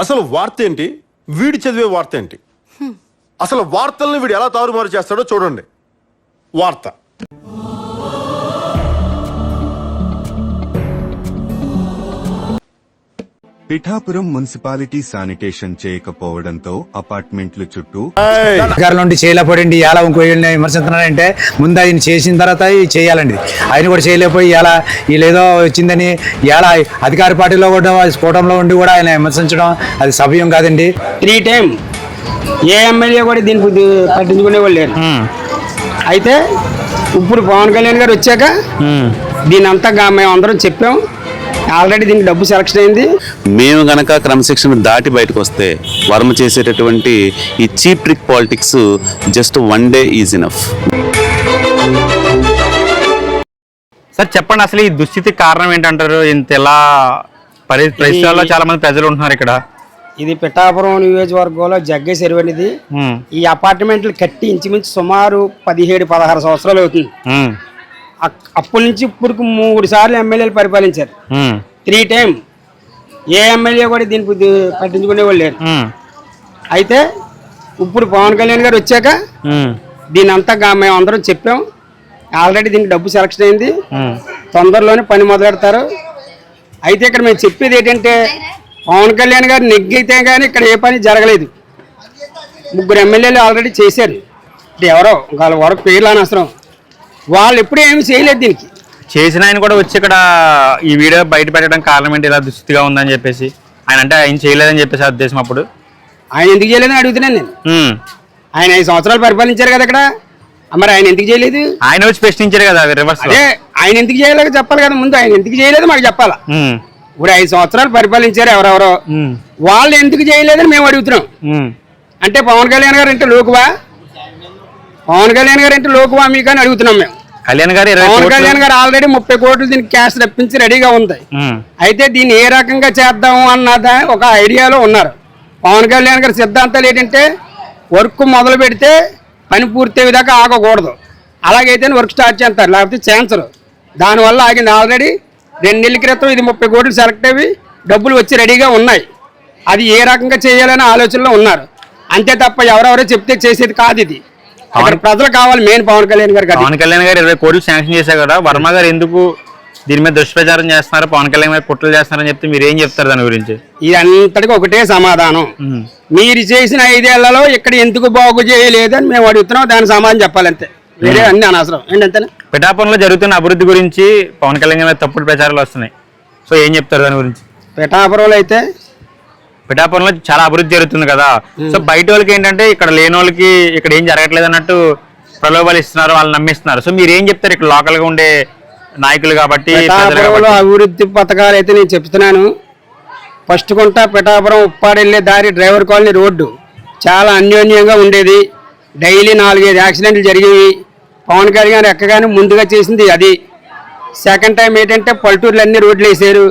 అసలు వార్త ఏంటి? వీడి చదివే వార్త ఏంటి? అసలు వార్తల్ని వీడు ఎలా తారుమారు చేస్తాడో చూడండి. వార్త. పిఠాపురం మున్సిపాలిటీ శానిటేషన్ చేయకపోవడంతో అపార్ట్మెంట్ల చుట్టూ నుండి చేయలేకపోయింది. ఎలా ఇంకో విమర్శిస్తున్నారంటే ముందు ఆయన చేసిన తర్వాత చేయాలండి. ఆయన కూడా చేయలేకపోయి ఇలా వీళ్ళేదో వచ్చిందని ఇలా అధికార పార్టీలో కూడా కూటంలో ఉండి కూడా ఆయన విమర్శించడం అది సభ్యం కాదండి. త్రీ టైం ఏ ఎమ్మెల్యే కూడా దీనికి పట్టించుకునే వాళ్ళు లేరు. అయితే ఇప్పుడు పవన్ కళ్యాణ్ గారు వచ్చాక దీని అంతా మేము అందరం చెప్పాం. ఆల్రెడీ దీనికి డబ్బు సెలక్షన్ అయింది. మేము గనక క్రమశిక్షణ దాటి బయటకు వస్తే వర్మ చేసేటటువంటి ఈ cheap trick politics just one day is enough. Sir చెప్పండి అసలు ఈ దుస్థితికి కారణం ఏంటంటారు? ఇంత ఎలా పరి పరిసరాల్లో చాలా మంది ప్రజలు ఉంటున్నారు ఇక్కడ. ఇది పిఠాపురం నియోజకవర్గంలో జగ్గే చెరువు అనేది ఉమ్, ఈ అపార్ట్మెంట్లు కట్టి ఇంచుమించు సుమారు పదిహేడు పదహారు సంవత్సరాలు అవుతుంది. అప్పటి నుంచి ఇప్పుడు మూడు సార్లు ఎమ్మెల్యేలు పరిపాలించారు. త్రీ టైం ఏ ఎమ్మెల్యే కూడా దీనికి ఇది పట్టించుకునే వాళ్ళు లేరు అయితే ఇప్పుడు పవన్ కళ్యాణ్ గారు వచ్చాక దీని అంతా మేము అందరం చెప్పాం. ఆల్రెడీ దీనికి డబ్బు సెలక్షన్ అయింది. తొందరలోనే పని మొదలెడతారు. అయితే ఇక్కడ మేము చెప్పేది ఏంటంటే పవన్ కళ్యాణ్ గారు నెగ్గితే కానీ ఇక్కడ ఏ పని జరగలేదు. ముగ్గురు ఎమ్మెల్యేలు ఆల్రెడీ చేశారు. ఎవరో వాళ్ళ వరకు పేర్లు అనవసరం. వాళ్ళు ఎప్పుడూ ఏమి చేయలేదు దీనికి. చేసిన ఆయన కూడా వచ్చి ఇక్కడ ఈ వీడియో బయట పెట్టడం కారణం ఏంటి? ఇలా దుస్థితిగా ఉందని చెప్పేసి. ఆయన అంటే ఆయన చేయలేదని చెప్పేసి ఆ ఉద్దేశం అప్పుడు. ఆయన ఎందుకు చేయలేదని అడుగుతున్నాను నేను. ఉమ్. ఆయన ఐదు సంవత్సరాలు పరిపాలించారు కదా ఇక్కడ. మరి ఆయన ఎందుకు చేయలేదు? ఆయన వచ్చి ప్రశ్నించారు కదా రివర్స్ అదే ఆయన ఎందుకు చేయలేక చెప్పాలి కదా ముందు. ఆయన ఎందుకు చేయలేదు మాకు చెప్పాలా? ఇప్పుడు ఐదు సంవత్సరాలు పరిపాలించారు ఎవరెవరో. వాళ్ళు ఎందుకు చేయలేదని మేము అడుగుతున్నాం. అంటే పవన్ కళ్యాణ్ గారు అంటే లోకువా? పవన్ కళ్యాణ్ గారు అంటే లోకువా మీకు అని అడుగుతున్నాం మేము. కళ్యాణ్ గారు పవన్ కళ్యాణ్ గారు ఆల్రెడీ ముప్పై కోట్లు దీనికి క్యాష్ రప్పించి రెడీగా ఉంది. అయితే దీన్ని ఏ రకంగా చేద్దాము అన్నద ఒక ఐడియాలో ఉన్నారు. పవన్ కళ్యాణ్ గారి సిద్ధాంతాలు ఏంటంటే వర్క్ మొదలు పెడితే పని పూర్తయ్యే విధాకా ఆగకూడదు. అలాగైతే వర్క్ స్టార్ట్ చేస్తారు. లేకపోతే చేయించరు దానివల్ల ఆగింది ఆల్రెడీ రెండు నెలల క్రితం ఇది ముప్పై కోట్లు సెలెక్ట్ అయ్యి డబ్బులు వచ్చి రెడీగా ఉన్నాయి. అది ఏ రకంగా చేయాలనే ఆలోచనలో ఉన్నారు. అంతే తప్ప ఎవరెవరో చెప్తే చేసేది కాదు ఇది. అక్కడ ప్రజలు కావాలి మెయిన్ పవన్ కళ్యాణ్ అది. పవన్ కళ్యాణ్ గారు ఇరవై కోట్లు శాంక్షన్ చేశారు కదా వర్మ గారు ఎందుకు దీని మీద దుష్ప్రచారం చేస్తున్నారు పవన్ కళ్యాణ్ గారు కుట్రలు చేస్తున్నారని చెప్తే మీరు ఏం చెప్తారు దాని గురించి? ఇది అంతటికి ఒకటే సమాధానం. మీరు చేసిన ఐదేళ్ళలో ఇక్కడ ఎందుకు బాగు చేయలేదని మేము అడుగుతున్నాం దాని సమాధానం చెప్పాలంతే. వేరే అన్ని అనవసరం. ఏంటంటే పిఠాపురంలో జరుగుతున్న అభివృద్ధి గురించి పవన్ కళ్యాణ్ గారి మీద తప్పుడు ప్రచారాలు వస్తున్నాయి. సో ఏం చెప్తారు దాని గురించి? పిఠాపురంలో అయితే పిఠాపురంలో చాలా అభివృద్ధి జరుగుతుంది కదా. సో బయట వాళ్ళకి ఏంటంటే ఇక్కడ లేని వాళ్ళకి ఇక్కడ ఏం జరగట్లేదు అన్నట్టు ప్రలోభాలు ఇస్తున్నారు వాళ్ళు నమ్మిస్తున్నారు. సో మీరు ఏం చెప్తారు ఇక్కడ లోకల్గా ఉండే నాయకులు కాబట్టి అభివృద్ధి పథకాలు అయితే నేను చెప్తున్నాను. ఫస్ట్ కొంట పిఠాపురం ఉప్పాడు వెళ్ళే దారి డ్రైవర్ కాలనీ రోడ్డు. చాలా అన్యోన్యంగా ఉండేది. డైలీ నాలుగైదు యాక్సిడెంట్లు జరిగేవి. పవన్ కళ్యాణ్ ఎక్కగానే ముందుగా చేసింది అది. సెకండ్ టైం ఏంటంటే పల్లెటూరులు అన్ని రోడ్లు వేసారు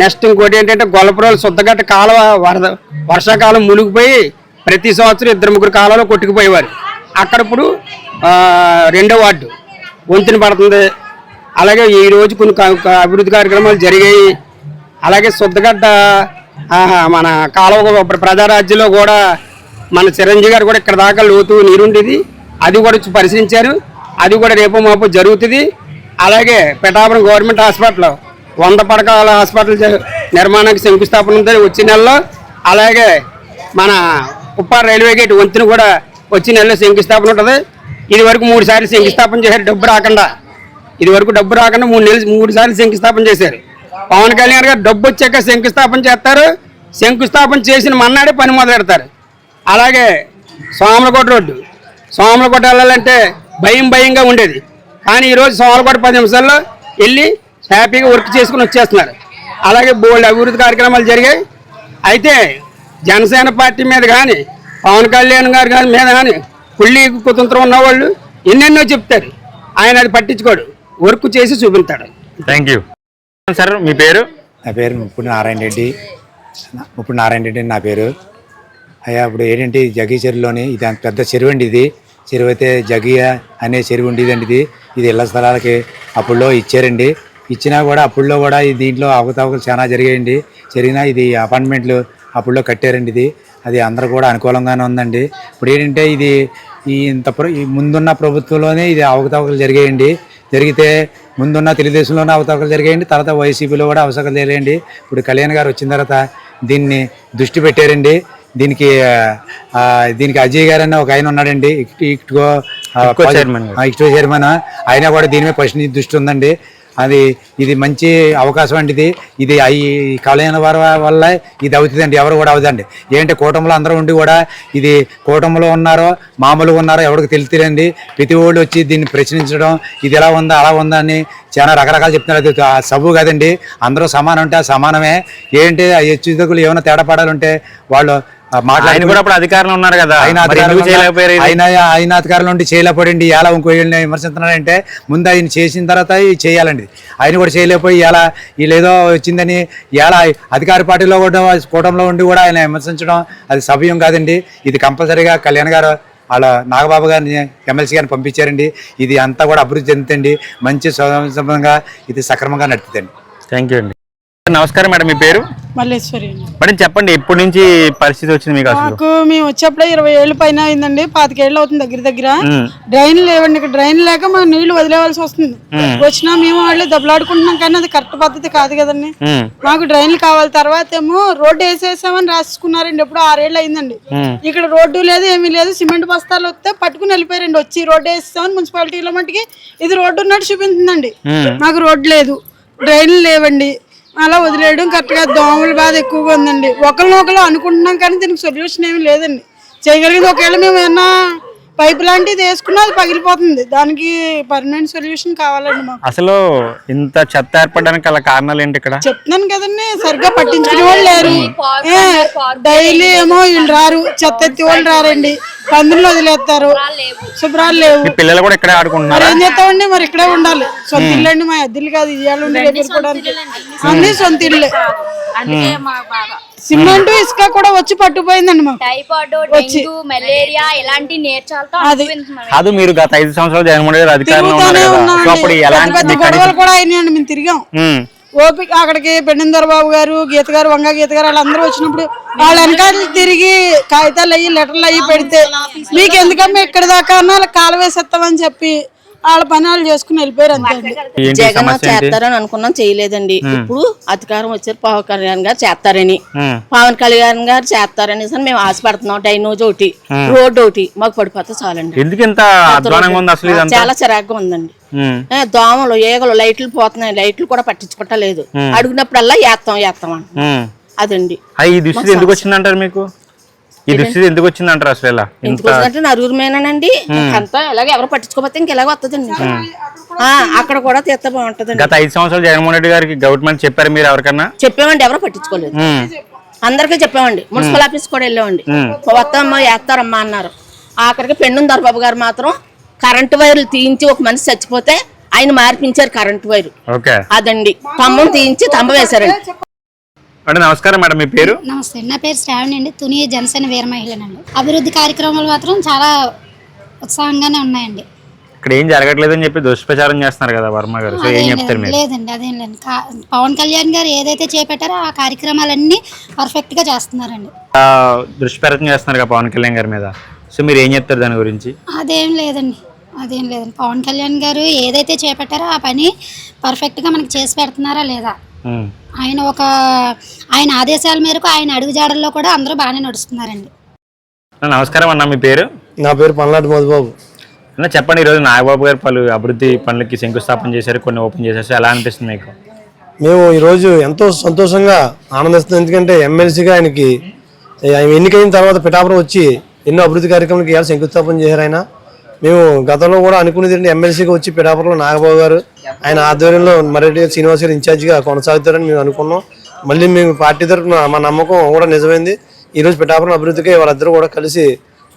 నెక్స్ట్ ఇంకోటి ఏంటంటే గొల్లపురాలు శుద్ధగట్ట కాలువ వరద వర్షాకాలం మునిగిపోయి ప్రతి సంవత్సరం ఇద్దరు ముగ్గురు కాలంలో కొట్టుకుపోయేవారు. అక్కడ ఇప్పుడు రెండో వార్డు వంతున పడుతుంది. అలాగే ఈ రోజు కొన్ని అభివృద్ధి కార్యక్రమాలు జరిగాయి. అలాగే శుద్ధగడ్డ మన కాలువ ఇప్పుడు ప్రజారాజ్యంలో కూడా మన చిరంజీవి గారు కూడా ఇక్కడ దాకా లోతు నీరుండేది. అది కూడా వచ్చి పరిశీలించారు. అది కూడా రేపు మాపు జరుగుతుంది. అలాగే పిఠాపురం గవర్నమెంట్ హాస్పిటల్ వంద పడకల హాస్పిటల్ నిర్మాణానికి శంకుస్థాపన ఉంది వచ్చే నెలలో అలాగే మన ఉప్పారు రైల్వే గేట్ వంతెన కూడా వచ్చే నెలలో శంకుస్థాపన ఉంటుంది. ఇది వరకు మూడు సార్లు శంకుస్థాపన చేశారు డబ్బు రాకుండా. ఇది వరకు డబ్బు రాకుండా మూడు నెలలు మూడు సార్లు శంకుస్థాపన చేశారు. పవన్ కళ్యాణ్ గారు డబ్బు వచ్చాక శంకుస్థాపన చేస్తారు. శంకుస్థాపన చేసిన మన్నాడే పని మొదలెడతారు. అలాగే సోమలకోట రోడ్డు. సోమలకోట వెళ్ళాలంటే భయం భయంగా ఉండేది. కానీ ఈరోజు సోమలకోట పది నిమిషాల్లో వెళ్ళి హ్యాపీగా వర్క్ చేసుకుని వచ్చేస్తున్నారు. అలాగే బోల్డ్ అభివృద్ధి కార్యక్రమాలు జరిగాయి. అయితే జనసేన పార్టీ మీద కానీ పవన్ కళ్యాణ్ గారు కానీ మీద కానీ కుళ్ళి కుతంత్రం ఉన్నవాళ్ళు ఎన్నెన్నో చెప్తారు. ఆయన అది పట్టించుకోడు. వర్క్ చేసి చూపిస్తాడు. థ్యాంక్ యూ సార్ మీ పేరు? నా పేరు ముప్పుడు నారాయణ రెడ్డి. ముప్పుడు నారాయణ రెడ్డి అని నా పేరు. అయ్యా ఇప్పుడు ఏంటంటే జగి చెరువులోని ఇది అంత పెద్ద చెరువు అండి ఇది. చెరువు అయితే జగియ అనే చెరువు ఉండేదండి ఇది. ఇది ఇళ్ళ స్థలాలకి అప్పుడులో ఇచ్చారండి. ఇచ్చినా కూడా అప్పుడులో కూడా ఈ దీంట్లో అవకతవకలు చాలా జరిగాయండి. జరిగినా ఇది అపార్ట్మెంట్లు అప్పుడులో కట్టారండి ఇది. అది అందరూ కూడా అనుకూలంగానే ఉందండి. ఇప్పుడు ఏంటంటే ఇది ఈ ఇంత ఈ ముందున్న ప్రభుత్వంలోనే ఇది అవకతవకలు జరిగాయండి. జరిగితే ముందున్న తెలుగుదేశంలోనే అవకతవకలు జరిగాయండి. తర్వాత వైసీపీలో కూడా అవసరాలు జరిగాయండి. ఇప్పుడు కళ్యాణ్ గారు వచ్చిన తర్వాత దీన్ని దృష్టి పెట్టారండి. దీనికి దీనికి అజయ్ గారు అన్న ఒక ఆయన ఉన్నాడండి. ఇక్ట్కో చైర్మన్ ఇక్ట్కో చైర్మన్. ఆయన కూడా దీని మీద నుంచి దృష్టి ఉందండి. అది ఇది మంచి అవకాశం అండి ఇది. ఇది ఈ కళ్యాణ వారి వల్ల ఇది అవుతుందండి. ఎవరు కూడా అవుదండి. ఏంటంటే కూటమిలో అందరూ ఉండి కూడా ఇది కూటమిలో ఉన్నారో మామూలుగా ఉన్నారో ఎవరికి తెలుతుందండి ప్రతి ఒళ్ళు వచ్చి దీన్ని ప్రశ్నించడం ఇది ఎలా ఉందా అలా ఉందా అని చాలా రకరకాలు చెప్తున్నారు. అది ఆ సబు కాదండి. అందరూ సమానం ఉంటే ఆ సమానమే. ఏంటి ఆ హెచ్చుతగులు ఏమైనా తేడా పడాలంటే వాళ్ళు ఆయన కూడా అప్పుడు అధికారంలో ఉన్నారు కదా. ఆయన? ఆయన ఆయన అధికారంలో ఉండి చేయలేకపోయింది. ఎలా ఇంకో వీళ్ళని విమర్శిస్తున్నాడంటే ముందు ఆయన చేసిన తర్వాత చేయాలండి. ఆయన కూడా చేయలేకపోయి ఎలా వీళ్ళేదో వచ్చిందని ఎలా అధికార పార్టీలో కూడా కూటమిలో ఉండి కూడా ఆయన విమర్శించడం అది సభ్యం కాదండి. ఇది కంపల్సరీగా కళ్యాణ్ గారు వాళ్ళ నాగబాబు గారిని ఎమ్మెల్సీ గారిని పంపించారండి. ఇది అంతా కూడా అభివృద్ధి చెందుతండి మంచి సుగమంగా ఇది సక్రమంగా నడుపుతండి థ్యాంక్ యూ అండి. నమస్కారం మేడం మీ పేరు? మల్లేశ్వరి మేడం చెప్పండి ఎప్పటి నుంచి పరిస్థితి వచ్చింది మీకు మాకు మేము వచ్చేప్పుడే ఇరవై ఏళ్ళు పైన అయిందండి పాతికేళ్ళు అవుతుంది దగ్గర దగ్గర. డ్రైన్ లేవండి ఇక్కడ డ్రైన్ లేక మా నీళ్ళు వదిలేవాల్సి వస్తుంది. వచ్చినా మేము వాళ్ళు దెబ్బలాడుకుంటున్నాం కానీ అది కరెక్ట్ పద్ధతి కాదు కదండి. మాకు డ్రైన్లు కావాలి తర్వాత ఏమో రోడ్డు వేసేసామని రాసుకున్నారండి ఎప్పుడు ఆరేళ్ళు అయిందండి. ఇక్కడ రోడ్డు లేదు ఏమీ లేదు సిమెంట్ బస్తాలు వస్తే పట్టుకుని వెళ్ళిపోయారండి వచ్చి రోడ్డు వేసేసామని మున్సిపాలిటీలో మట్టుకి ఇది రోడ్డు ఉన్నట్టు చూపించిందండి. మాకు రోడ్డు లేదు డ్రైన్లు లేవండి అలా వదిలేయడం కరెక్ట్గా దోమల బాధ ఎక్కువగా ఉందండి. ఒకరినొకరు అనుకుంటున్నాం కానీ దీనికి సొల్యూషన్ ఏమీ లేదండి. చేయగలిగింది ఒకవేళ మేము ఏమన్నా పైప్ లాంటిది వేసుకున్నా అది పగిలిపోతుంది. దానికి పర్మనెంట్ సొల్యూషన్ కావాలండి మాకు. అసలు ఇంత చెత్త ఏర్పడడానికి గల కారణాలు ఏంటి ఇక్కడ? చెప్తున్నాను కదండి సరిగ్గా పట్టించుకునే వాళ్ళు లేరు. ఏ, డైలీ ఏమో వీళ్ళు రారు. చెత్త ఎత్తి వాళ్ళు రారండి. పందులు వదిలేస్తారు. శుభ్రాలు లేవు. పిల్లలు కూడా ఇక్కడే మరి ఆడుకుంటున్నారా ఏం చేస్తామండి? మరి ఇక్కడే ఉండాలి. సొంత ఇల్లు అండి మా అద్దెలు కాదు ఇవాళ ఉండి అన్ని సొంత ఇల్లే. అందుకే మా బాధ సిమెంట్ ఇసుక కూడా వచ్చి పట్టుపోయిందండి మాకు. టైఫాయిడ్ డెంగ్యూ మలేరియా ఇలాంటి నేర్చాలతో అది. కాదు మీరు గత ఐదు సంవత్సరాలు జగన్మోహన్ రెడ్డి అధికారంలో ఉన్నారు కదా. సో అప్పుడు ఎలాంటి పెద్ద మీకు గొడవలు కూడా అయినాయండి మేము తిరిగాం. ఉమ్, ఓపిక అక్కడికి పెండిందర్ బాబు గారు గీత గారు వంగ గీత గారు వాళ్ళందరూ వచ్చినప్పుడు వాళ్ళ వెనకాల తిరిగి కాగితాలు అయ్యి లెటర్లు అయ్యి పెడితే మీకు ఎందుకమ్మా ఇక్కడ దాకా అన్నా వాళ్ళకి కాలు వేసేస్తామని చెప్పి వాళ్ళ పని వాళ్ళు చేసుకుని వెళ్ళిపోయారు అంతే జగన్ చేస్తారని అనుకున్నాం చేయలేదండి. ఇప్పుడు అధికారం వచ్చారు పవన్ కళ్యాణ్ గారు చేస్తారని. పవన్ కళ్యాణ్ గారు చేస్తారని సరే మేము ఆశపడుతున్నాం. డైనోజ్ ఒకటి రోడ్ ఒకటి మాకు పడిపోతే చాలండి. చాలా చిరాగ్గా ఉందండి. దోమలు ఏగలు లైట్లు పోతున్నాయి. లైట్లు కూడా పట్టించుకోవట్లేదు. అడిగినప్పుడల్లా ఏత్తాం ఏత్తాం అంట. ఉమ్. అదండి. ఈ ఎందుకు వచ్చిందంటారు మీకు? ఈ దుస్థితి ఎందుకు వచ్చిందంటారు అసలు ఇలా? ఎందుకు ఇంత వచ్చినట్టు నరుగురుమేనండి అంతా ఇలాగ ఎవరు పట్టించుకోకపోతే ఇంక ఇలాగ వస్తుందండి ఆ, అక్కడ కూడా తీస్తే బాగుంటుందండి. గత ఐదు సంవత్సరాలు జగన్మోహన్ రెడ్డి గారికి గవర్నమెంట్ చెప్పారు మీరు ఎవరికన్నా? చెప్పామండి ఎవరు పట్టించుకోలేదు. అందరికీ చెప్పామండి. మున్సిపల్ ఆఫీస్ కూడా వెళ్ళామండి. వస్తామ్మా వేస్తారమ్మా అన్నారు. ఆఖరికి పెండు దొరబాబు గారు మాత్రం కరెంటు వైర్లు తీయించి ఒక మనిషి చచ్చిపోతే ఆయన మార్పించారు కరెంటు వైరు. ఓకే. అదండి. స్తంభం తీయించి స్తంభం వేశారండి. మేడం నమస్కారం మేడం మీ పేరు? నమస్తే నా పేరు శ్రావణి అండి. తుని జనసేన వీర మహిళనండి. అభివృద్ధి కార్యక్రమాలు మాత్రం చాలా ఉత్సాహంగానే ఉన్నాయండి. ఇక్కడ ఏం జరగట్లేదని చెప్పి దుష్ప్రచారం చేస్తున్నారు కదా వర్మ గారు. సో ఏం చెప్తారు మీరు? లేదండి అదేం లేదు కా- పవన్ కళ్యాణ్ గారు ఏదైతే చేపట్టారో ఆ కార్యక్రమాలన్నీ పర్ఫెక్ట్గా చేస్తున్నారండి. ఆ, దుష్ప్రచారం చేస్తున్నారు కదా పవన్ కళ్యాణ్ గారి మీద. సో మీరు ఏం చెప్తారు దాని గురించి? అదేం లేదండి. అదేం లేదండి పవన్ కళ్యాణ్ గారు ఏదైతే చేపట్టారో ఆ పని పర్ఫెక్ట్గా మనకి చేసి పెడుతున్నారా లేదా. ఆయన ఒక ఆయన ఆదేశాల మేరకు ఆయన అడుగుజాడల్లో కూడా అందరూ బాగానే నడుస్తున్నారండి. నమస్కారం అన్న మీ పేరు? నా పేరు పల్నాటి మధుబాబు. అన్న చెప్పండి ఈరోజు నాగబాబు గారు పలు అభివృద్ధి పనులకి శంకుస్థాపన చేశారు కొన్ని ఓపెన్ చేశారు ఎలా అనిపిస్తుంది మీకు? మేము ఈరోజు ఎంతో సంతోషంగా ఆనందిస్తున్నాం. ఎందుకంటే ఎమ్మెల్సీగా ఆయనకి ఆయన ఎన్నికైన తర్వాత పిఠాపురం వచ్చి ఎన్నో అభివృద్ధి కార్యక్రమాలకు ఇవాళ శంకుస్థాపన చేశారు ఆయన. మేము గతంలో కూడా అనుకునేది ఏంటి ఎమ్మెల్సీగా వచ్చి పిఠాపురంలో నాగబాబు గారు ఆయన ఆధ్వర్యంలో మరెడ్డి శ్రీనివాస్ గారు ఇన్ఛార్జిగా కొనసాగుతారని మేము అనుకున్నాం. మళ్ళీ మేము పార్టీ తరఫున మా నమ్మకం కూడా నిజమైంది. ఈరోజు పిఠాపురం అభివృద్ధికి వాళ్ళిద్దరూ కూడా కలిసి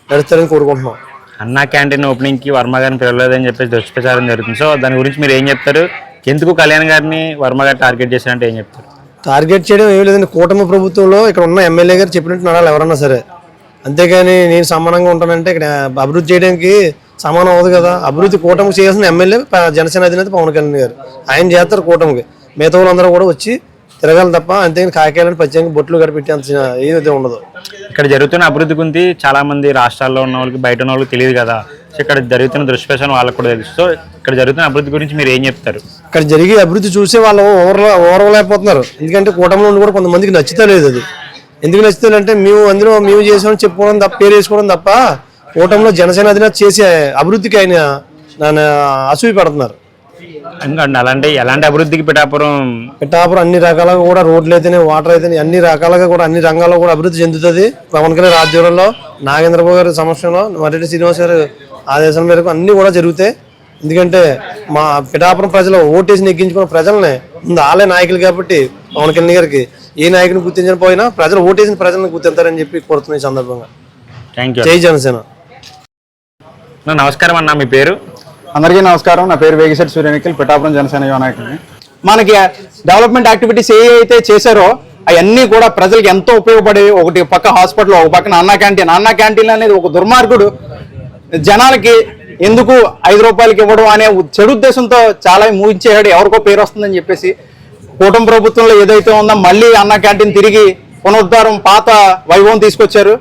నడుస్తారని కోరుకుంటున్నాం. అన్నా క్యాంటీన్ ఓపెనింగ్కి వర్మ గారిని పిలవలేదని చెప్పేసి దుష్ప్రచారం జరుగుతుంది. సో దాని గురించి మీరు ఏం చెప్తారు? ఎందుకు కళ్యాణ్ గారిని వర్మ గారు టార్గెట్ చేశారంటే ఏం చెప్తారు? టార్గెట్ చేయడం ఏం లేదండి. కూటమి ప్రభుత్వంలో ఇక్కడ ఉన్న ఎమ్మెల్యే గారు చెప్పినట్టు నడాలి ఎవరన్నా సరే. అంతేగాని నేను సమానంగా ఉంటానంటే ఇక్కడ అభివృద్ధి చేయడానికి సమానం అవ్వదు కదా. అభివృద్ధి కూటమికి చేయాల్సిన ఎమ్మెల్యే జనసేన అధినేత పవన్ కళ్యాణ్ గారు. ఆయన చేస్తారు కూటమికి. మిగతా వాళ్ళందరూ కూడా వచ్చి తిరగాలి తప్ప అంతేగాని కాయకాయలని ప్రత్యేకంగా బొట్లు గడి పెట్టి అంత ఏదైతే ఉండదు. ఇక్కడ జరుగుతున్న అభివృద్ధి గురించి చాలా మంది రాష్ట్రాల్లో ఉన్న వాళ్ళకి బయట ఉన్న వాళ్ళకి తెలియదు కదా. సో ఇక్కడ జరుగుతున్న దుష్ప్రచారం వాళ్ళకి కూడా తెలుసు. సో ఇక్కడ జరుగుతున్న అభివృద్ధి గురించి మీరు ఏం చెప్తారు? ఇక్కడ జరిగే అభివృద్ధి చూసే వాళ్ళు ఓవర్ ఓవర్లేకపోతున్నారు. ఎందుకంటే కూటమిలో ఉండి కూడా కొంతమందికి నచ్చుతా లేదు అది. ఎందుకు నచ్చుతుందంటే మేము అందులో మేము చేసామని చెప్పుకోవడం తప్ప పేరు వేసుకోవడం తప్ప కూటమిలో జనసేన అధినేత చేసే అభివృద్ధికి ఆయన నన్ను అసూయ పెడుతున్నారు. ఇంకా అలాంటి ఎలాంటి అభివృద్ధికి పిఠాపురం పిఠాపురం అన్ని రకాలుగా కూడా రోడ్లు అయితేనే వాటర్ అయితేనే అన్ని రకాలుగా కూడా అన్ని రంగాల్లో కూడా అభివృద్ధి చెందుతుంది. పవన్ కళ్యాణ్ ఆధ్వర్యంలో నాగేంద్రబాబు గారి సమక్షంలో మర్రెడ్డి శ్రీనివాస్ గారి ఆదేశాల మేరకు అన్ని కూడా జరుగుతాయి. ఎందుకంటే మా పిఠాపురం ప్రజలు ఓటేసి నెగ్గించుకున్న ప్రజల్ని ముందు వాళ్ళే నాయకులు కాబట్టి పవన్ కళ్యాణ్ గారికి ఏ నాయకుని గుర్తించకపోయినా ప్రజలు ఓటేసిన ప్రజలను గుర్తింతారని చెప్పి కోరుతున్న ఈ సందర్భంగా. జై జనసేన. నమస్కారం అన్న మీ పేరు? అందరికీ నమస్కారం. నా పేరు వేగిశెట్టి సూర్యనిఖిల్ పిఠాపురం జనసేన యువనాయకుడిని. మనకి డెవలప్మెంట్ యాక్టివిటీస్ ఏ అయితే చేశారో అవన్నీ కూడా ప్రజలకు ఎంతో ఉపయోగపడే ఒకటి పక్క హాస్పిటల్ ఒక పక్కన అన్నా క్యాంటీన్ అన్నా క్యాంటీన్ అనేది ఒక దుర్మార్గుడు జనాలకి ఎందుకు ఐదు రూపాయలకి ఇవ్వడం అనే చెడు ఉద్దేశంతో చాలా ముగించేయాడు ఎవరికో పేరు వస్తుందని చెప్పేసి కూటమి ప్రభుత్వంలో ఏదైతే ఉందో మళ్ళీ అన్న క్యాంటీన్ తిరిగి పునరుద్ధారం పాత వైభవం తీసుకొచ్చారు.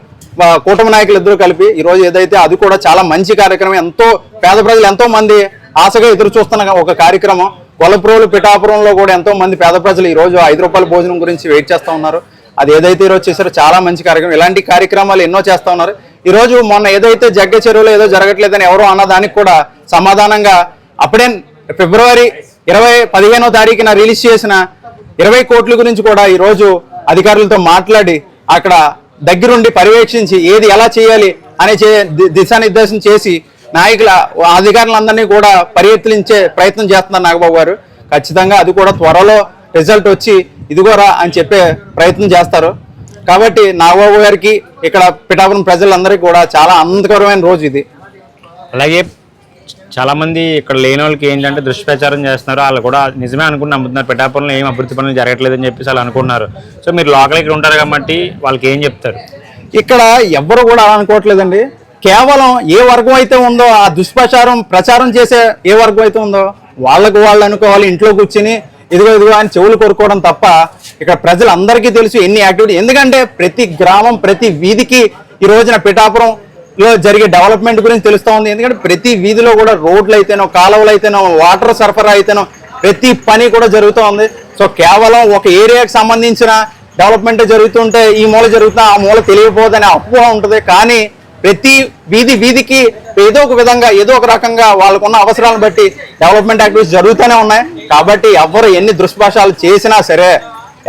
కూటమి నాయకులు ఇద్దరు కలిపి ఈరోజు ఏదైతే అది కూడా చాలా మంచి కార్యక్రమం ఎంతో పేద ప్రజలు ఎంతో మంది ఆశగా ఎదురు చూస్తున్న ఒక కార్యక్రమం. కొలప్రోలు పిఠాపురంలో కూడా ఎంతో మంది పేద ప్రజలు ఈరోజు ఐదు రూపాయల భోజనం గురించి వెయిట్ చేస్తూ ఉన్నారు. అది ఏదైతే ఈరోజు చేశారో చాలా మంచి కార్యక్రమం. ఇలాంటి కార్యక్రమాలు ఎన్నో చేస్తూ ఉన్నారు. ఈ రోజు మొన్న ఏదైతే జగ్గ చెరువులో ఏదో జరగట్లేదని ఎవరో అన్నదానికి కూడా సమాధానంగా అప్పుడే ఫిబ్రవరి ఇరవై పదిహేనో తారీఖున రిలీజ్ చేసిన ఇరవై కోట్ల గురించి కూడా ఈరోజు అధికారులతో మాట్లాడి అక్కడ దగ్గరుండి పర్యవేక్షించి ఏది ఎలా చేయాలి అనే చే దిశానిర్దేశం చేసి నాయకుల అధికారులందరినీ కూడా పర్యవేక్షించే ప్రయత్నం చేస్తున్నారు నాగబాబు గారు. ఖచ్చితంగా అది కూడా త్వరలో రిజల్ట్ వచ్చి ఇదిగోరా అని చెప్పే ప్రయత్నం చేస్తారు. కాబట్టి నాగబాబు గారికి ఇక్కడ పిఠాపురం ప్రజలందరికీ కూడా చాలా ఆనందకరమైన రోజు ఇది. అలాగే చాలా మంది ఇక్కడ లేని వాళ్ళకి ఏంటంటే దుష్ప్రచారం చేస్తున్నారు. వాళ్ళు కూడా నిజమే అనుకుని నమ్ముతున్నారు. పిఠాపురంలో ఏం అభివృద్ధి పనులు జరగట్లేదు అని చెప్పేసి వాళ్ళు అనుకున్నారు. సో మీరు లోకల్ ఇక్కడ ఉంటారు కాబట్టి వాళ్ళకి ఏం చెప్తారు? ఇక్కడ ఎవ్వరు కూడా అలా అనుకోవట్లేదండి. కేవలం ఏ వర్గం అయితే ఉందో ఆ దుష్ప్రచారం ప్రచారం చేసే ఏ వర్గం అయితే ఉందో వాళ్ళకు వాళ్ళు అనుకోవాలి ఇంట్లో కూర్చుని ఇదిగో ఇదిగో అని చెవులు కొరుకోవడం తప్ప ఇక్కడ ప్రజలందరికీ తెలుసు ఎన్ని యాక్టివిటీ. ఎందుకంటే ప్రతి గ్రామం ప్రతి వీధికి ఈ రోజున పిఠాపురం లో జరిగే డెవలప్మెంట్ గురించి తెలుస్తూ ఉంది. ఎందుకంటే ప్రతి వీధిలో కూడా రోడ్లు అయితేనో కాలువలు అయితేనో వాటర్ సరఫరా అయితేనో ప్రతి పని కూడా జరుగుతూ ఉంది. సో కేవలం ఒక ఏరియాకి సంబంధించిన డెవలప్మెంట్ జరుగుతుంటే ఈ మూల జరుగుతున్నా ఆ మూల తెలియకపోదనే అపోహ ఉంటుంది. కానీ ప్రతి వీధి వీధికి ఏదో ఒక విధంగా ఏదో ఒక రకంగా వాళ్ళకున్న అవసరాలను బట్టి డెవలప్మెంట్ యాక్టివిటీస్ జరుగుతూనే ఉన్నాయి. కాబట్టి ఎవ్వరు ఎన్ని దుష్భాషాలు చేసినా సరే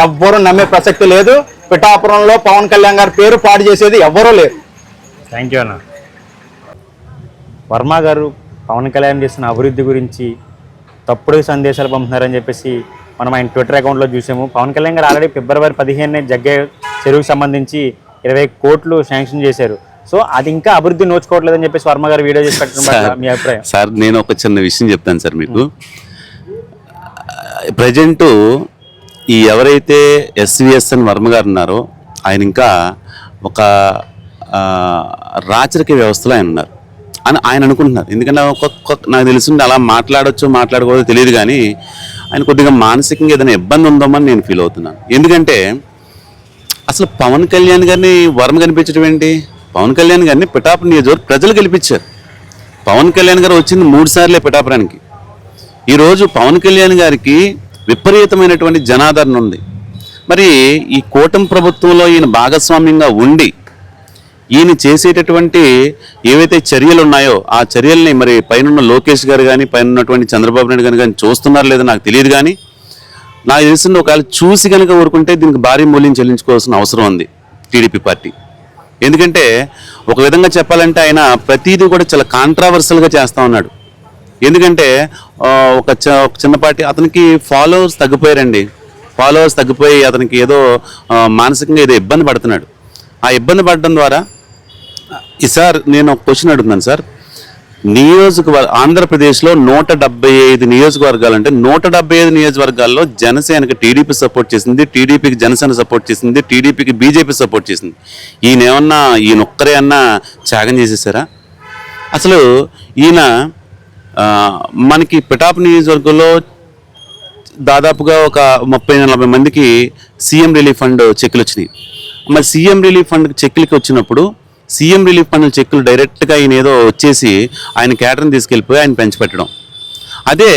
ఎవ్వరు నమ్మే ప్రసక్తి లేదు. పిఠాపురంలో పవన్ కళ్యాణ్ గారి పేరు పాడు చేసేది ఎవ్వరూ లేరు. థ్యాంక్ యూ అన్న. వర్మ గారు పవన్ కళ్యాణ్ చేస్తున్న అభివృద్ధి గురించి తప్పుడు సందేశాలు పంపుతున్నారని చెప్పేసి మనం ఆయన ట్విట్టర్ అకౌంట్లో చూసాము. పవన్ కళ్యాణ్ గారు ఆల్రెడీ ఫిబ్రవరి పదిహేను జగ్గే చెరువుకి సంబంధించి ఇరవై కోట్లు శాంక్షన్ చేశారు. సో అది ఇంకా అభివృద్ధి నోచుకోవట్లేదని చెప్పేసి వర్మ గారు వీడియో చేసి పెట్టడం మీ అభిప్రాయం? సార్ నేను ఒక చిన్న విషయం చెప్తాను సార్ మీకు. ప్రజెంట్ ఈ ఎవరైతే ఎస్విఎస్ఎన్ వర్మ గారు ఉన్నారో ఆయన ఇంకా ఒక రాచరిక వ్యవస్థలో ఆయన ఉన్నారు. అని ఆయన అనుకుంటున్నారు. ఎందుకంటే ఒక్కొక్క నాకు తెలిసింది అలా మాట్లాడొచ్చు మాట్లాడకూడదు తెలియదు కానీ ఆయన కొద్దిగా మానసికంగా ఏదైనా ఇబ్బంది ఉందామని నేను ఫీల్ అవుతున్నాను. ఎందుకంటే అసలు పవన్ కళ్యాణ్ గారిని వర్మ కనిపించడం ఏంటి? పవన్ కళ్యాణ్ గారిని పిఠాపురం నియోజకవర్గం ప్రజలు గెలిపించారు. పవన్ కళ్యాణ్ గారు వచ్చింది మూడు సార్లే పిఠాపురానికి. ఈరోజు పవన్ కళ్యాణ్ గారికి విపరీతమైనటువంటి జనాదరణ ఉంది. మరి ఈ కూటమి ప్రభుత్వంలో ఈయన భాగస్వామ్యంగా ఉండి ఈయన చేసేటటువంటి ఏవైతే చర్యలు ఉన్నాయో ఆ చర్యల్ని మరి పైన లోకేష్ గారు కానీ పైన ఉన్నటువంటి చంద్రబాబు నాయుడు గారు కానీ చూస్తున్నారో లేదో నాకు తెలియదు కానీ నాకు తెలిసింది ఒకవేళ చూసి కనుక ఊరుకుంటే దీనికి భారీ మూల్యం చెల్లించుకోవాల్సిన అవసరం ఉంది టీడీపీ పార్టీ. ఎందుకంటే ఒక విధంగా చెప్పాలంటే ఆయన ప్రతిదీ కూడా చాలా కాంట్రావర్సల్గా చేస్తూ ఉన్నాడు. ఎందుకంటే ఒక చ- అతనికి ఫాలోవర్స్ తగ్గిపోయారండి. ఫాలోవర్స్ తగ్గిపోయి అతనికి ఏదో మానసికంగా ఏదో ఇబ్బంది పడుతున్నాడు. ఆ ఇబ్బంది పడడం ద్వారా సార్ నేను ఒక క్వశ్చన్ అడుగుతున్నాను సార్. నియోజకవర్గ ఆంధ్రప్రదేశ్లో నూట డెబ్బై ఐదు నియోజకవర్గాలు అంటే నూట డెబ్బై ఐదు నియోజకవర్గాల్లో జనసేనకి టీడీపీ సపోర్ట్ చేసింది టీడీపీకి జనసేన సపోర్ట్ చేసింది టీడీపీకి బీజేపీ సపోర్ట్ చేసింది. ఈయన ఏమన్నా ఈయన ఒక్కరే అన్నా త్యాగం చేసేసారా? అసలు ఈయన మనకి పిఠాపు నియోజకవర్గంలో దాదాపుగా ఒక ముప్పై నలభై మందికి సీఎం రిలీఫ్ ఫండ్ చెక్కులు వచ్చినాయి మరి సీఎం రిలీఫ్ ఫండ్ చెక్కులకి వచ్చినప్పుడు సీఎం రిలీఫ్ ఫండ్ చెక్కులు డైరెక్ట్గా ఆయన ఏదో వచ్చేసి ఆయన క్యాటరింగ్ తీసుకెళ్ళిపోయి ఆయన పెంచిపెట్టడం అదే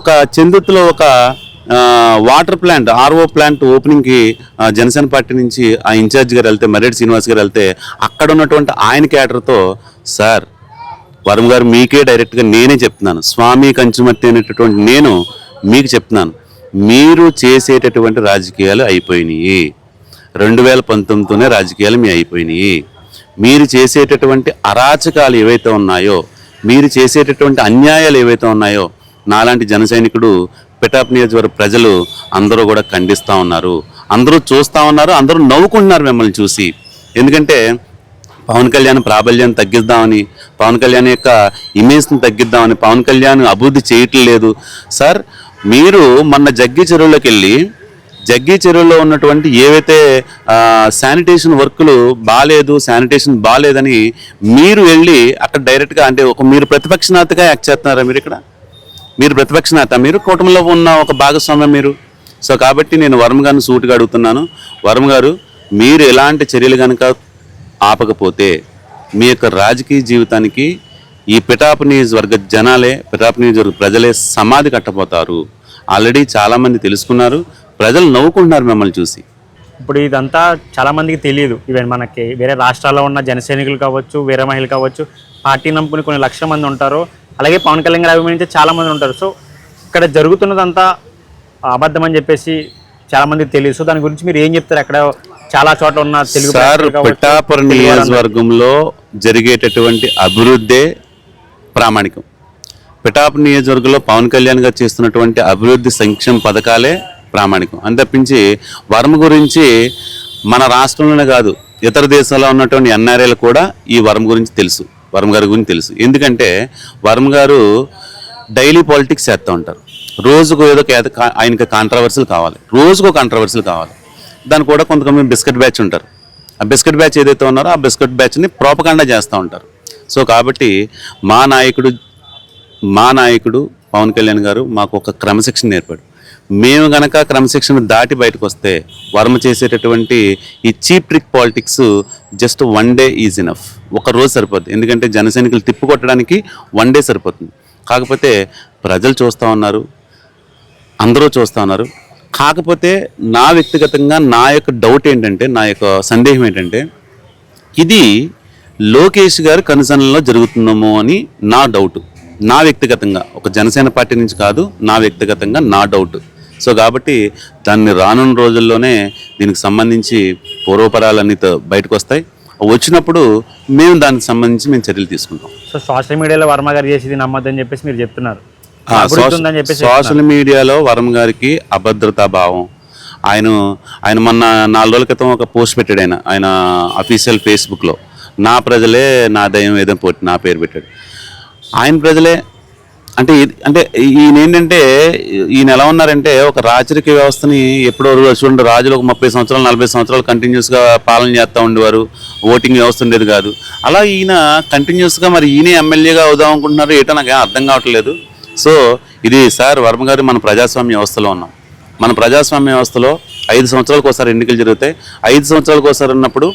ఒక చందుర్తిలో ఒక వాటర్ ప్లాంట్ ఆర్ఓ ప్లాంట్ ఓపెనింగ్కి జనసేన పార్టీ నుంచి ఆ ఇన్ఛార్జ్ గారు వెళ్తే మర్రెడ్డి శ్రీనివాస్ గారు వెళ్తే అక్కడ ఉన్నటువంటి ఆయన క్యాటర్తో సార్ వరుణ్ గారు మీకే డైరెక్ట్గా నేనే చెప్తున్నాను. స్వామి కంచుమర్తి అనేటటువంటి నేను మీకు చెప్తున్నాను. మీరు చేసేటటువంటి రాజకీయాలు అయిపోయినాయి. రెండు వేల పంతొమ్మిదితోనే రాజకీయాలు మీ అయిపోయినాయి. మీరు చేసేటటువంటి అరాచకాలు ఏవైతే ఉన్నాయో మీరు చేసేటటువంటి అన్యాయాలు ఏవైతే ఉన్నాయో నాలాంటి జన సైనికుడు పిటాప్ నియోజకవర్గ ప్రజలు అందరూ కూడా ఖండిస్తూ ఉన్నారు. అందరూ చూస్తూ ఉన్నారు అందరూ నవ్వుకుంటున్నారు మిమ్మల్ని చూసి. ఎందుకంటే పవన్ కళ్యాణ్ ప్రాబల్యాన్ని తగ్గిద్దామని పవన్ కళ్యాణ్ యొక్క ఇమేజ్ని తగ్గిద్దామని పవన్ కళ్యాణ్ అభివృద్ధి చేయట్లేదు. సార్ మీరు మొన్న జగ్గి చెరువులోకి వెళ్ళి జగ్గి చెరువులో ఉన్నటువంటి ఏవైతే శానిటేషన్ వర్కులు బాగాలేదు శానిటేషన్ బాగాలేదని మీరు వెళ్ళి అక్కడ డైరెక్ట్గా అంటే ఒక మీరు ప్రతిపక్ష నేతగా యాక్ట్ చేస్తున్నారా మీరు ఇక్కడ? మీరు ప్రతిపక్ష నేత మీరు కూటమిలో ఉన్న ఒక భాగస్వామ్యం మీరు. సో కాబట్టి నేను వర్మ గారిని సూటుగా అడుగుతున్నాను. వర్మ గారు మీరు ఎలాంటి చర్యలు కనుక ఆపకపోతే మీ యొక్క రాజకీయ జీవితానికి ఈ పిఠాపు నియోజకవర్గ జనాలే పిఠాపు నియోజకవర్గ ప్రజలే సమాధి కట్టబోతారు. ఆల్రెడీ చాలామంది తెలుసుకున్నారు. ప్రజలు నవ్వుకుంటున్నారు మిమ్మల్ని చూసి. ఇప్పుడు ఇదంతా చాలా మందికి తెలియదు. ఈవెన్ మనకి వేరే రాష్ట్రాల్లో ఉన్న జన సైనికులు కావచ్చు వేరే మహిళలు కావచ్చు పార్టీ నమ్ముకుని కొన్ని లక్షల మంది ఉంటారు. అలాగే పవన్ కళ్యాణ్ గారు అభిమానించే చాలా మంది ఉంటారు. సో ఇక్కడ జరుగుతున్నదంతా అబద్ధం అని చెప్పేసి చాలా మందికి తెలియదు. సో దాని గురించి మీరు ఏం చెప్తారు? అక్కడ చాలా చోట్ల ఉన్న తెలుగు సార్ పిఠాపురం. నియోజకవర్గంలో జరిగేటటువంటి అభివృద్ధే ప్రామాణికం. పిఠాపురం నియోజకవర్గంలో పవన్ కళ్యాణ్ గారు చేస్తున్నటువంటి అభివృద్ధి సంక్షేమ పథకాలే ప్రామాణికం. అని తప్పించి వర్మ గురించి మన రాష్ట్రంలోనే కాదు ఇతర దేశాల్లో ఉన్నటువంటి ఎన్ఆర్ఐలు కూడా ఈ వర్మ గురించి తెలుసు వర్మ గారి గురించి తెలుసు. ఎందుకంటే వర్మ గారు డైలీ పాలిటిక్స్ చేస్తూ ఉంటారు. రోజుకు ఏదో ఆయనకి కాంట్రవర్సీలు కావాలి. రోజుకు కాంట్రవర్సీలు కావాలి. దాని కూడా కొంతమంది బిస్కెట్ బ్యాచ్ ఉంటారు. ఆ బిస్కెట్ బ్యాచ్ ఏదైతే ఉన్నారో ఆ బిస్కెట్ బ్యాచ్ని ప్రోపకాండా చేస్తూ ఉంటారు. సో కాబట్టి మా నాయకుడు మా నాయకుడు పవన్ కళ్యాణ్ గారు మాకు ఒక క్రమశిక్షణ నేర్పాడు. మేము గనక క్రమశిక్షణ దాటి బయటకు వస్తే వర్మ చేసేటటువంటి ఈ cheap trick politics just one day is enough. ఒక రోజు సరిపోద్ది. ఎందుకంటే జన సైనికులు తిప్పు కొట్టడానికి వన్ డే సరిపోతుంది. కాకపోతే ప్రజలు చూస్తూ ఉన్నారు అందరూ చూస్తూ ఉన్నారు. కాకపోతే నా వ్యక్తిగతంగా నా యొక్క డౌట్ ఏంటంటే నా యొక్క సందేహం ఏంటంటే ఇది లోకేష్ గారి కనుసనలో జరుగుతున్నామో అని నా డౌట్. నా వ్యక్తిగతంగా. ఒక జనసేన పార్టీ నుంచి కాదు నా వ్యక్తిగతంగా నా డౌట్. సో కాబట్టి దాన్ని రానున్న రోజుల్లోనే దీనికి సంబంధించి పూర్వపరాలన్నీ బయటకు వస్తాయి. వచ్చినప్పుడు మేము దానికి సంబంధించి మేము చర్యలు తీసుకుంటాం. సో సోషల్ మీడియాలో వర్మ గారు చేసేది నమ్మద్దని చెప్పేసి మీరు చెప్తున్నారు. సోషల్ మీడియాలో వరం గారికి అభద్రతా భావం. ఆయన ఆయన మొన్న నాలుగు రోజుల క్రితం ఒక పోస్ట్ పెట్టాడు ఆయన ఆయన అఫీషియల్ ఫేస్బుక్లో నా ప్రజలే నా దయం ఏదో పోటీ నా పేరు పెట్టాడు. ఆయన ప్రజలే అంటే అంటే ఈయన ఏంటంటే ఈయన ఎలా ఉన్నారంటే ఒక రాచరిక వ్యవస్థని ఎప్పుడో చూడండి. రాజులు ఒక ముప్పై సంవత్సరాలు నలభై సంవత్సరాలు కంటిన్యూస్గా పాలన చేస్తూ ఉండేవారు. ఓటింగ్ వ్యవస్థ ఉండేది కాదు. అలా ఈయన కంటిన్యూస్గా మరి ఈయనే ఎమ్మెల్యేగా అవుదాం అనుకుంటున్నారు ఏటో నాకు అర్థం కావట్లేదు. సో ఇది సార్ వర్మ గారు మన ప్రజాస్వామ్య వ్యవస్థలో ఉన్నాం. మన ప్రజాస్వామ్య వ్యవస్థలో ఐదు సంవత్సరాలకు ఒకసారి ఎన్నికలు జరుగుతాయి. ఐదు సంవత్సరాలకు ఒకసారి ఉన్నప్పుడు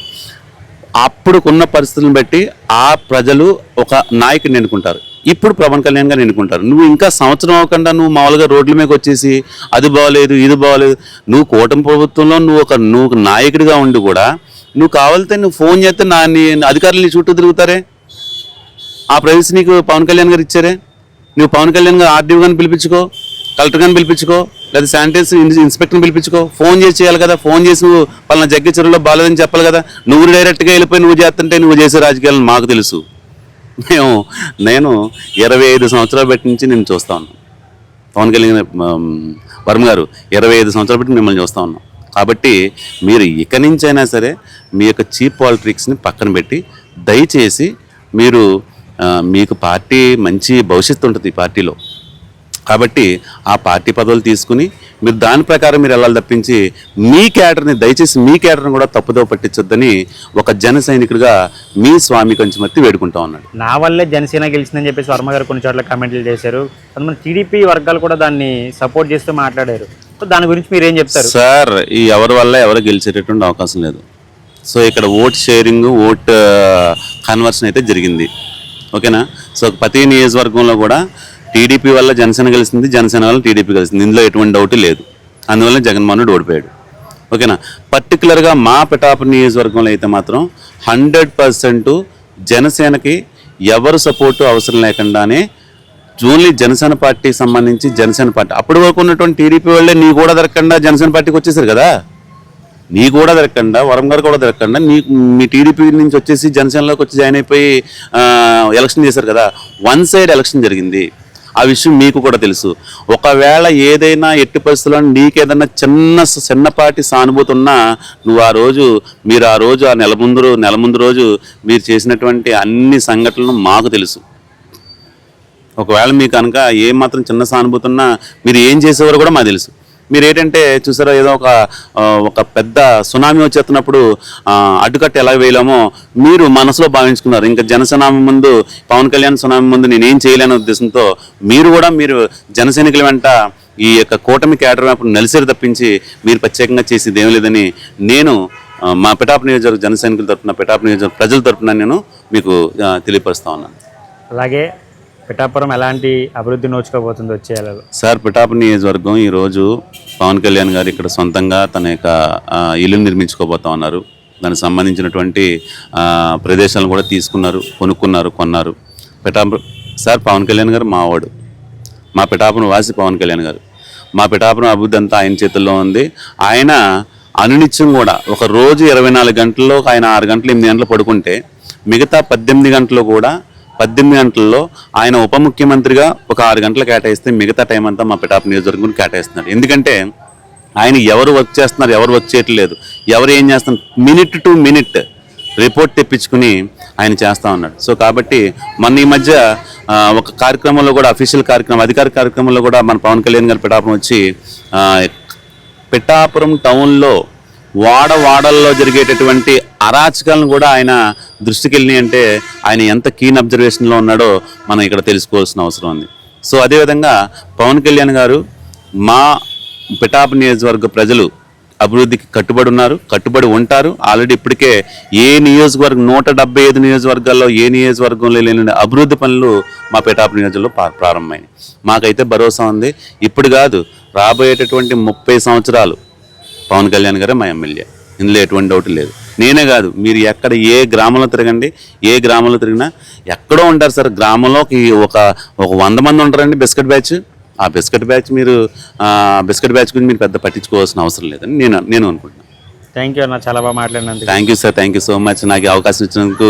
అప్పుడుకున్న పరిస్థితులను బట్టి ఆ ప్రజలు ఒక నాయకుడిని ఎన్నుకుంటారు. ఇప్పుడు పవన్ కళ్యాణ్ గారు ఎన్నుకుంటారు? నువ్వు ఇంకా సంవత్సరం అవ్వకుండా నువ్వు మామూలుగా రోడ్ల మీద వచ్చేసి అది బాగోలేదు ఇది బాగోలేదు నువ్వు కూటమి ప్రభుత్వంలో నువ్వు ఒక నువ్వు నాయకుడిగా ఉండి కూడా నువ్వు కావాలితే నువ్వు ఫోన్ చేస్తే నా నీ అధికారులు నీ చుట్టూ తిరుగుతారే? ఆ ప్రైవసీ నీకు పవన్ కళ్యాణ్ గారు ఇచ్చారే? నువ్వు పవన్ కళ్యాణ్ గారు ఆర్డీఓ గారిని పిలిపించుకో కలెక్టర్ గారిని పిలిపించుకో లేదా శానిటైజర్ ఇన్స్పెక్టర్ని పిలిపించుకో. ఫోన్ చేసి చేయాలి కదా ఫోన్ చేసి నువ్వు పలానా జగ్గి చెరువులో బాగాలేదని చెప్పాలి కదా. నువ్వు డైరెక్ట్గా వెళ్ళిపోయి నువ్వు చేస్తుంటే నువ్వు చేసే రాజకీయాలను మాకు తెలుసు. మేము నేను ఇరవై ఐదు సంవత్సరాల బట్టి నుంచి నేను చూస్తా ఉన్నాను పవన్ కళ్యాణ్ వర్మ గారు ఇరవై ఐదు సంవత్సరాలు బట్టి మిమ్మల్ని చూస్తూ ఉన్నాం. కాబట్టి మీరు ఇక నుంచైనా సరే మీ యొక్క చీప్ పాలిటిక్స్ని పక్కన పెట్టి దయచేసి మీరు మీకు పార్టీ మంచి భవిష్యత్తు ఉంటుంది ఈ పార్టీలో. కాబట్టి ఆ పార్టీ పదవులు తీసుకుని మీరు దాని ప్రకారం మీరు వెళ్ళాలి తప్పించి మీ క్యాడర్ని దయచేసి మీ క్యాడర్ని కూడా తప్పుదో పట్టించొద్దని ఒక జన సైనికుడిగా మీ స్వామి కొంచెమత్తి వేడుకుంటా ఉన్నాడు. నా వల్లే జనసేన గెలిచిందని చెప్పేసి వర్మ గారు కొన్ని చోట్ల కామెంట్లు చేశారు. కొంతమంది టీడీపీ వర్గాలు కూడా దాన్ని సపోర్ట్ చేస్తూ మాట్లాడారు. సో దాని గురించి మీరు ఏం చెప్తారు? సార్ ఈ ఎవరి వల్ల ఎవరు గెలిచేటటువంటి అవకాశం లేదు. సో ఇక్కడ ఓట్ షేరింగ్ ఓట్ కన్వర్షన్ అయితే జరిగింది. ఓకేనా? సో ప్రతి నియోజకవర్గంలో కూడా టీడీపీ వల్ల జనసేన కలిసింది జనసేన వల్ల టీడీపీ కలిసింది ఇందులో ఎటువంటి డౌట్ లేదు. అందువల్ల జగన్మోహన్ రెడ్డి ఓడిపోయాడు. ఓకేనా? పర్టికులర్గా మా పిఠాపు నియోజకవర్గంలో అయితే మాత్రం హండ్రెడ్ పర్సెంట్ జనసేనకి ఎవరు సపోర్టు అవసరం లేకుండానే ఓన్లీ జనసేన పార్టీకి సంబంధించి జనసేన పార్టీ. అప్పటి వరకు ఉన్నటువంటి టీడీపీ వాళ్ళే నీ కూడా దొరకకుండా జనసేన పార్టీకి వచ్చేసారు కదా? నీ కూడా దొరకకుండా వరం గారు కూడా దొరకకుండా నీ మీ టీడీపీ నుంచి వచ్చేసి జనసేనలోకి వచ్చి జాయిన్ అయిపోయి ఎలక్షన్ చేశారు కదా? వన్ సైడ్ ఎలక్షన్ జరిగింది. ఆ విషయం మీకు కూడా తెలుసు. ఒకవేళ ఏదైనా ఎట్టి పరిస్థితుల్లో నీకేదైనా చిన్న చిన్నపాటి సానుభూతి ఉన్నా నువ్వు ఆ రోజు మీరు ఆ రోజు ఆ నెల ముందు నెల ముందు రోజు మీరు చేసినటువంటి అన్ని సంఘటనలు మాకు తెలుసు. ఒకవేళ మీకు కనుక ఏ మాత్రం చిన్న సానుభూతి ఉన్నా మీరు ఏం చేసేవారు కూడా మాకు తెలుసు. మీరు ఏంటంటే చూసారా ఏదో ఒక ఒక పెద్ద సునామీ వచ్చేస్తున్నప్పుడు అడ్డుకట్ట ఎలా వేయలేమో మీరు మనసులో భావించుకున్నారు. ఇంకా జనసునామీ ముందు పవన్ కళ్యాణ్ సునామీ ముందు నేనేం చేయలేని ఉద్దేశంతో మీరు కూడా మీరు జనసైనికుల వెంట ఈ యొక్క కూటమి కేడర్ వైపు నలిసేరు తప్పించి మీరు ప్రత్యేకంగా చేసేది ఏం లేదని నేను మా పిటాప్ నియోజకవర్గ జనసైనికుల తరఫున తరపున నియోజకవర్గ ప్రజల తరపున నేను మీకు తెలియపరుస్తా ఉన్నాను. అలాగే పిఠాపురం ఎలాంటి అభివృద్ధి నోచుకోబోతుంది వచ్చే సార్ పిఠాపు నియోజకవర్గం ఈరోజు పవన్ కళ్యాణ్ గారు ఇక్కడ సొంతంగా తన యొక్క ఆ, ఇల్లు నిర్మించుకోబోతా ఉన్నారు. దానికి సంబంధించినటువంటి ప్రదేశాలను కూడా తీసుకున్నారు కొనుక్కున్నారు కొన్నారు. పిఠాపు సార్ పవన్ కళ్యాణ్ గారు మావాడు. మా పిఠాపురం వాసి పవన్ కళ్యాణ్ గారు. మా పిఠాపురం అభివృద్ధి అంతా ఆయన చేతుల్లో ఉంది. ఆయన అనునిత్యం కూడా ఒక రోజు ఇరవై నాలుగు గంటల్లో ఆయన ఆరు గంటలు ఎనిమిది గంటలు పడుకుంటే మిగతా పద్దెనిమిది గంటలు కూడా పద్దెనిమిది గంటల్లో ఆయన ఉప ముఖ్యమంత్రిగా ఒక ఆరు గంటలు కేటాయిస్తే మిగతా టైం అంతా మా పిటాప్ నియోజకవర్గం కేటాయిస్తున్నారు ఎందుకంటే ఆయన ఎవరు వర్క్ చేస్తున్నారు ఎవరు వర్క్ చేయట్లేదు ఎవరు ఏం చేస్తున్నారు మినిట్ టు మినిట్ రిపోర్ట్ తెప్పించుకుని ఆయన చేస్తా ఉన్నాడు. సో కాబట్టి మొన్న ఈ మధ్య ఒక కార్యక్రమంలో కూడా అఫీషియల్ కార్యక్రమం అధికారిక కార్యక్రమంలో కూడా మన పవన్ కళ్యాణ్ గారు పిఠాపురం వచ్చి పిఠాపురం టౌన్లో వాడ వాడల్లో జరిగేటటువంటి అరాచకాలను కూడా ఆయన దృష్టికి వెళ్ళినాయి అంటే ఆయన ఎంత కీన్ అబ్జర్వేషన్లో ఉన్నాడో మనం ఇక్కడ తెలుసుకోవాల్సిన అవసరం ఉంది. సో అదేవిధంగా పవన్ కళ్యాణ్ గారు మా పిఠాపు నియోజకవర్గ ప్రజలు అభివృద్ధికి కట్టుబడి ఉన్నారు కట్టుబడి ఉంటారు. ఆల్రెడీ ఇప్పటికే ఏ నియోజకవర్గం నూట డెబ్బై ఐదు నియోజకవర్గాల్లో ఏ నియోజకవర్గంలో లేని అభివృద్ధి పనులు మా పిఠాపు నియోజకవర్గంలో ప్రా- ప్రారంభమైనాయి. మాకైతే భరోసా ఉంది. ఇప్పుడు కాదు రాబోయేటటువంటి ముప్పై సంవత్సరాలు పవన్ కళ్యాణ్ గారే మా ఎమ్మెల్యే. ఇందులో ఎటువంటి డౌట్ లేదు. నేనే కాదు మీరు ఎక్కడ ఏ గ్రామంలో తిరగండి ఏ గ్రామంలో తిరిగినా ఎక్కడో ఉంటారు సార్. గ్రామంలోకి ఒక ఒక వంద మంది ఉంటారండి బిస్కెట్ బ్యాచ్. ఆ బిస్కెట్ బ్యాచ్ మీరు బిస్కెట్ బ్యాచ్ గురించి మీరు పెద్ద పట్టించుకోవాల్సిన అవసరం లేదని నేను నేను అనుకుంటున్నాను థ్యాంక్ యూ అన్న చాలా బాగా మాట్లాడినందుకు. Thank you sir thank you so much నాకు అవకాశం ఇచ్చినందుకు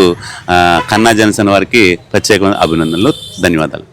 కన్నా జనసేన వారికి ప్రత్యేకమైన అభినందనలు ధన్యవాదాలు.